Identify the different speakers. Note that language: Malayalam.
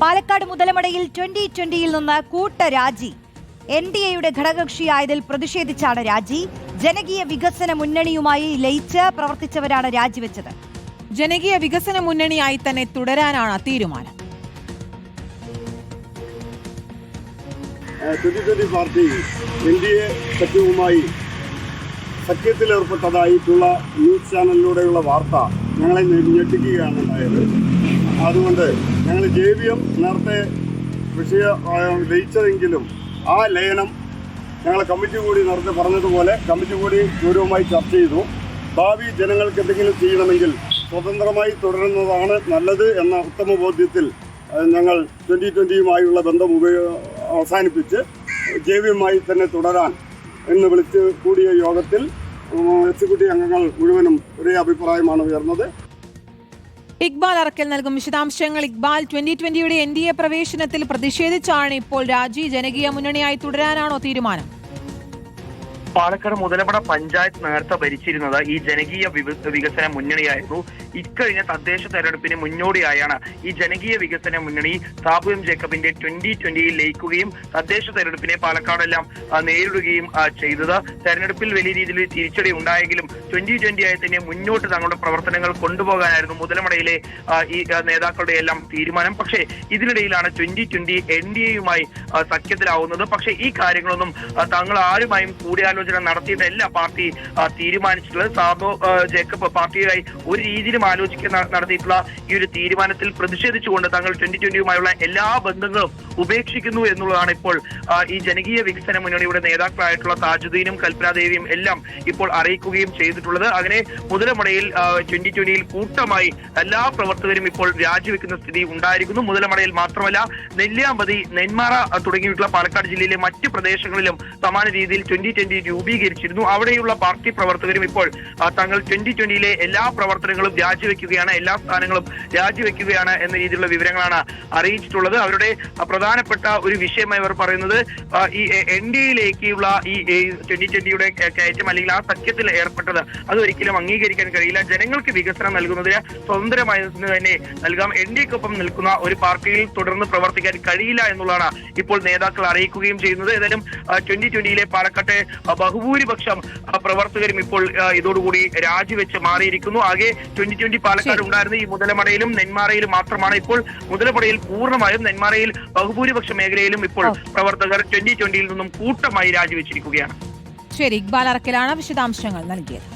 Speaker 1: പാലക്കാട് മുതലമടയിൽ ട്വന്റി ട്വന്റിയിൽ നിന്ന് കൂട്ടരാജി എൻ ഡി എയുടെ ഘടകകക്ഷിയായതിൽ പ്രതിഷേധിച്ചാണ് രാജി. ജനകീയ വികസന മുന്നണിയുമായി ലയിച്ച് പ്രവർത്തിച്ചവരാണ് രാജിവെച്ചത്.
Speaker 2: ജനകീയ വികസന മുന്നണിയായി തന്നെ തുടരാനാണ് തീരുമാനം.
Speaker 3: Twenty twenty party N D A സഖ്യവുമായി സഖ്യത്തിലേർപ്പെട്ടതായിട്ടുള്ള ന്യൂസ് ചാനലിലൂടെയുള്ള വാർത്ത ഞങ്ങളെ ഞെട്ടിക്കുകയാണ് ഉണ്ടായത്. അതുകൊണ്ട് ഞങ്ങൾ ജെ വി എം നേരത്തെ വിഷയ ലയിച്ചതെങ്കിലും ആ ലയനം ഞങ്ങൾ കമ്മിറ്റി കൂടി നേരത്തെ പറഞ്ഞതുപോലെ കമ്മിറ്റി കൂടി ഗൗരവമായി ചർച്ച ചെയ്തു. ഭാവി ജനങ്ങൾക്ക് എന്തെങ്കിലും ചെയ്യണമെങ്കിൽ സ്വതന്ത്രമായി തുടരുന്നതാണ് നല്ലത് എന്ന ഉത്തമ ബോധ്യത്തിൽ ഞങ്ങൾ ട്വന്റി ട്വന്റിയുമായുള്ള ബന്ധം ഉപയോഗ അവസാനിപ്പിച്ച് ജെ വി എമ്മായി തന്നെ തുടരാൻ എന്ന് വിളിച്ച് കൂടിയ യോഗത്തിൽ എക്സിക്യൂട്ടീവ് അംഗങ്ങൾ മുഴുവനും ഒരേ അഭിപ്രായമാണ് ഉയർന്നത്.
Speaker 2: ഇക്ബാൽ അറക്കൽ നൽകും വിശദാംശങ്ങൾ. ഇക്ബാൽ ട്വന്റി ട്വന്റിയുടെ എൻ ഡി എ പ്രവേശനത്തിൽ പ്രതിഷേധിച്ചാണ് ഇപ്പോൾ രാജി. ജനകീയ മുന്നണിയായി തുടരാനാണോ തീരുമാനം?
Speaker 4: പാലക്കാട് മുതലപ്പട പഞ്ചായത്ത് നേരത്തെ ഭരിച്ചിരുന്നത് ഈ ജനകീയ വികസന മുന്നണിയായിരുന്നു. ഇക്കഴിഞ്ഞ തദ്ദേശ തെരഞ്ഞെടുപ്പിന് മുന്നോടിയായാണ് ഈ ജനകീയ വികസന മുന്നണി സാബു എം ജേക്കബിന്റെ ട്വന്റി ട്വന്റിയിൽ ലയിക്കുകയും തദ്ദേശ തെരഞ്ഞെടുപ്പിനെ പാലക്കാടെല്ലാം നേരിടുകയും ചെയ്തത്. തെരഞ്ഞെടുപ്പിൽ വലിയ രീതിയിൽ തിരിച്ചടി ഉണ്ടായെങ്കിലും ട്വന്റി ട്വന്റി ആയി തന്നെ മുന്നോട്ട് തങ്ങളുടെ പ്രവർത്തനങ്ങൾ കൊണ്ടുപോകാനായിരുന്നു മുതലമടയിലെ ഈ നേതാക്കളുടെ എല്ലാം തീരുമാനം. പക്ഷേ ഇതിനിടയിലാണ് ട്വന്റി ട്വന്റി എൻ ഡി എയുമായി സഖ്യത്തിലാവുന്നത്. പക്ഷേ ഈ കാര്യങ്ങളൊന്നും തങ്ങൾ ആരുമായും കൂടിയാലോചന നടത്തിയിട്ടല്ല പാർട്ടി ആ, തീരുമാനിച്ചിട്ടുള്ളത്. സാബോ ജേക്കബ് പാർട്ടിയുമായി ഒരു രീതിയിലും ആലോചിക്കാൻ നടത്തിയിട്ടുള്ള ഈ ഒരു തീരുമാനത്തിൽ പ്രതിഷേധിച്ചുകൊണ്ട് തങ്ങൾ ട്വന്റി ട്വന്റിയുമായുള്ള എല്ലാ ബന്ധങ്ങളും ഉപേക്ഷിക്കുന്നു എന്നുള്ളതാണ് ഇപ്പോൾ ഈ ജനകീയ വികസന മുന്നണിയുടെ നേതാക്കളായിട്ടുള്ള താജുദ്ദീനും കൽപ്പനാദേവിയും എല്ലാം ഇപ്പോൾ അറിയിക്കുകയും ചെയ്തിട്ടുള്ളത്. അങ്ങനെ മുതലമടയിൽ ട്വന്റി ട്വന്റിയിൽ കൂട്ടമായി എല്ലാ പ്രവർത്തകരും ഇപ്പോൾ രാജിവെക്കുന്ന സ്ഥിതി ഉണ്ടായിരിക്കുന്നു. മുതലമടയിൽ മാത്രമല്ല നെല്ലിയാമ്പതി നെന്മാറ തുടങ്ങിയിട്ടുള്ള പാലക്കാട് ജില്ലയിലെ മറ്റ് പ്രദേശങ്ങളിലും സമാന രീതിയിൽ ട്വന്റി ട്വന്റി രൂപീകരിച്ചിരുന്നു. അവിടെയുള്ള പാർട്ടി പ്രവർത്തകരും ഇപ്പോൾ തങ്ങൾ ട്വന്റി ട്വന്റിയിലെ എല്ലാ പ്രവർത്തനങ്ങളും രാജിവെക്കുകയാണ് എല്ലാ സ്ഥാനങ്ങളും രാജിവെക്കുകയാണ് എന്ന രീതിയിലുള്ള വിവരങ്ങളാണ് അറിയിച്ചിട്ടുള്ളത്. അവരുടെ പ്രധാനപ്പെട്ട ഒരു വിഷയമായി അവർ പറയുന്നത് ഈ എൻ ഡി എയിലേക്കുള്ള ഈ ട്വന്റി ട്വന്റിയുടെ കയറ്റം അല്ലെങ്കിൽ ആ സഖ്യത്തിൽ ഏർപ്പെട്ടത് അത് ഒരിക്കലും അംഗീകരിക്കാൻ കഴിയില്ല. ജനങ്ങൾക്ക് വികസനം നൽകുന്നതിന് സ്വതന്ത്രമായി തന്നെ നൽകാം. എൻ ഡി എക്കൊപ്പം നിൽക്കുന്ന ഒരു പാർട്ടിയിൽ തുടർന്ന് പ്രവർത്തിക്കാൻ കഴിയില്ല എന്നുള്ളതാണ് ഇപ്പോൾ നേതാക്കൾ അറിയിക്കുകയും ചെയ്യുന്നത്. ഏതായാലും ട്വന്റി ട്വന്റിയിലെ പാലക്കാട്ടെ ബഹുഭൂരിപക്ഷം പ്രവർത്തകരും ഇപ്പോൾ ഇതോടുകൂടി രാജിവെച്ച് മാറിയിരിക്കുന്നു. ആകെ ട്വന്റി ട്വന്റി പാലക്കാട് ഉണ്ടായിരുന്ന ഈ മുതലമടയിലും നെന്മാറയിലും മാത്രമാണ് ഇപ്പോൾ മുതലമടയിൽ പൂർണമായും നെന്മാറയിൽ ബഹുഭൂരിപക്ഷ മേഖലയിലും ഇപ്പോൾ പ്രവർത്തകർ ട്വന്റി ട്വന്റിയിൽ നിന്നും കൂട്ടമായി രാജിവെച്ചിരിക്കുകയാണ്.
Speaker 2: ശരി ഇക്ബാൽ അറക്കലാണ് വിശദാംശങ്ങൾ നൽകിയത്.